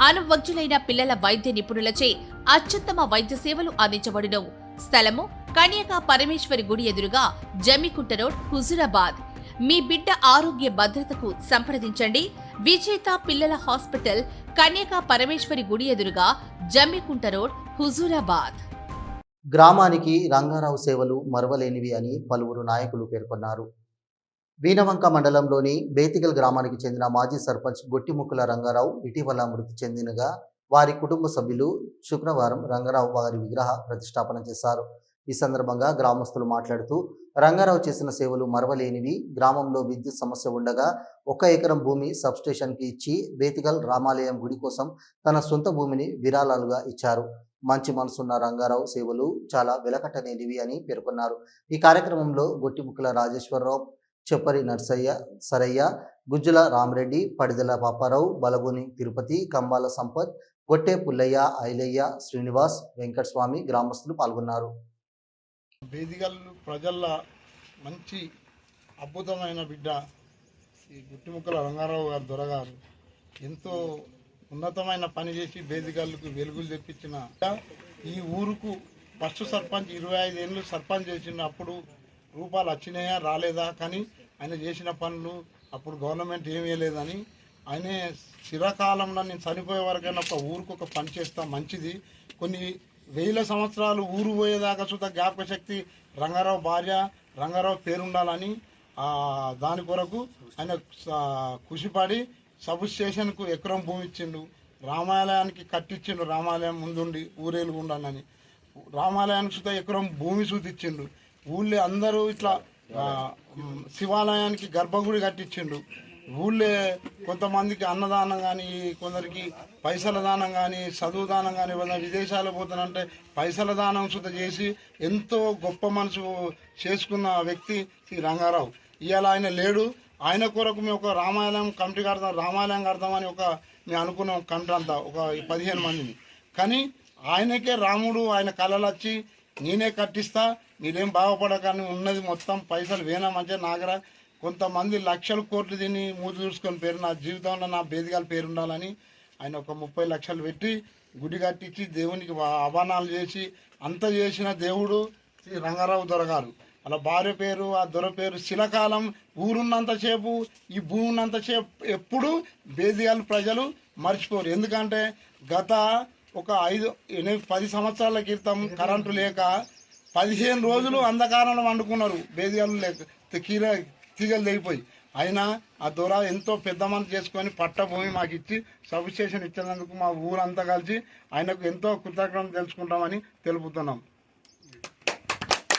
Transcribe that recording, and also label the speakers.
Speaker 1: అనువజ్ఞులైన పిల్లల వైద్య నిపుణులచే అత్యుత్తమ వైద్య సేవలు అందించబడును. స్థలము కన్యకా పరమేశ్వరి గుడి ఎదురుగా జమ్మికుంట రోడ్ హుజురాబాద్. మీ బిడ్డ ఆరోగ్య భద్రతకు సంప్రదించండి. విజేత పిల్లల హాస్పిటల్ కన్యకా పరమేశ్వరి గుడి ఎదురుగా జమ్మికుంట రోడ్ హుజూరాబాద్.
Speaker 2: గ్రామానికి రంగారావు సేవలు మరవలేనివి అని పలువురు నాయకులు పేర్కొన్నారు. వీనవంక మండలంలోని బేతిగల్ గ్రామానికి చెందిన మాజీ సర్పంచ్ గొట్టిముక్కుల రంగారావు ఇటీవల మృతి చెందినగా వారి కుటుంబ సభ్యులు శుక్రవారం రంగారావు వారి విగ్రహ ప్రతిష్టాపన చేశారు. ఈ సందర్భంగా గ్రామస్తులు మాట్లాడుతూ రంగారావు చేసిన సేవలు మరవలేనివి. గ్రామంలో విద్యుత్ సమస్య ఉండగా ఒక ఎకరం భూమి సబ్స్టేషన్కి ఇచ్చి బేతిగల్ రామాలయం గుడి కోసం తన సొంత భూమిని విరాళాలుగా ఇచ్చారు. మంచి మనసున్న రంగారావు సేవలు చాలా వెలకట్టలేనివి అని పేర్కొన్నారు. ఈ కార్యక్రమంలో గొట్టిముక్కల రాజేశ్వరరావు చెప్పరి నర్సయ్య సరయ్య గుజ్జుల రామరెడ్డి పడిదల పాపారావు బలగోని తిరుపతి కంబాల సంపత్ గొట్టె పుల్లయ్య ఐలయ్య శ్రీనివాస్ వెంకటస్వామి గ్రామస్తులు పాల్గొన్నారు.
Speaker 3: బేదిగల్లు ప్రజల మంచి అద్భుతమైన బిడ్డ ఈ గుట్టిముక్కల రంగారావు గారు దొరగారు. ఎంతో ఉన్నతమైన పని చేసి బేదిగల్కు వెలుగులు తెప్పించిన ఈ ఊరుకు ఫస్ట్ సర్పంచ్ ఇరవై ఐదేళ్ళు సర్పంచ్ చేసిన అప్పుడు రూపాయలు వచ్చినాయా రాలేదా? కానీ ఆయన చేసిన పనులు అప్పుడు గవర్నమెంట్ ఏమీ లేదని ఆయన చిరకాలంలో నేను చనిపోయే వరకైనా ఒక ఊరికి ఒక పని చేస్తా మంచిది. కొన్ని వేల సంవత్సరాలు ఊరు పోయేదాకా సుద్ధా జ్ఞాపక శక్తి రంగారావు భార్య రంగారావు పేరుండాలని దాని కొరకు ఆయన కృషిపడి సబ్ స్టేషన్కు ఎకరం భూమి ఇచ్చిండు. రామాలయానికి కట్టించిండు రామాలయం ముందుండి ఊరేలుగుండాలని రామాలయానికి సుద్ధా ఎకరం భూమి సూతిచ్చిండు ఊళ్ళో అందరూ ఇట్లా శివాలయానికి గర్భగుడి కట్టించిండు ఊళ్ళో కొంతమందికి అన్నదానం కానీ కొందరికి పైసల దానం కానీ చదువు దానం కానీ ఏమైనా విదేశాలు పోతానంటే పైసల దానం సుత చేసి ఎంతో గొప్ప మనసు చేసుకున్న వ్యక్తి శ్రీ రంగారావు. ఇవాళ ఆయన లేడు. ఆయన కొరకు మేము ఒక రామాయణం కమిటీ కడతాం రామాయణం కడతామని ఒక మేము అనుకున్నాం కమిటీ అంతా ఒక పదిహేను మందిని. కానీ ఆయనకే రాముడు ఆయన కళలు వచ్చి నేనే కట్టిస్తా మీరేం బాగుపడకని ఉన్నది మొత్తం పైసలు వేనా మంచిగా నాగర. కొంతమంది లక్షల కోట్లు తిని మూతి చూసుకొని పేరు నా జీవితంలో నా బేదిగాల పేరు ఉండాలని ఆయన ఒక ముప్పై లక్షలు పెట్టి గుడి కట్టించి దేవునికి వా- చేసి అంత చేసిన దేవుడు శ్రీ రంగారావు దొరగారు. అలా భార్య పేరు ఆ దొర పేరు శిలకాలం ఊరున్నంతసేపు ఈ భూమి ఉన్నంతసేపు ఎప్పుడు బేదిగాల ప్రజలు మర్చిపోరు. ఎందుకంటే గత ఒక ఐదు ఎనిమిది పది సంవత్సరాల క్రితం కరెంటు లేక పదిహేను రోజులు అంధకారంలో వండుకున్నారు. బేదిగాలు లేక కీర తీగలు తెగిపోయి. అయినా ఆ దొర ఎంతో పెద్ద మనసు చేసుకొని పట్ట భూమి మాకు ఇచ్చి సబ్ స్టేషన్ ఇచ్చినందుకు మా ఊరంతా కలిసి ఆయనకు ఎంతో కృతజ్ఞత తెలుసుకుంటామని తెలుపుతున్నాం.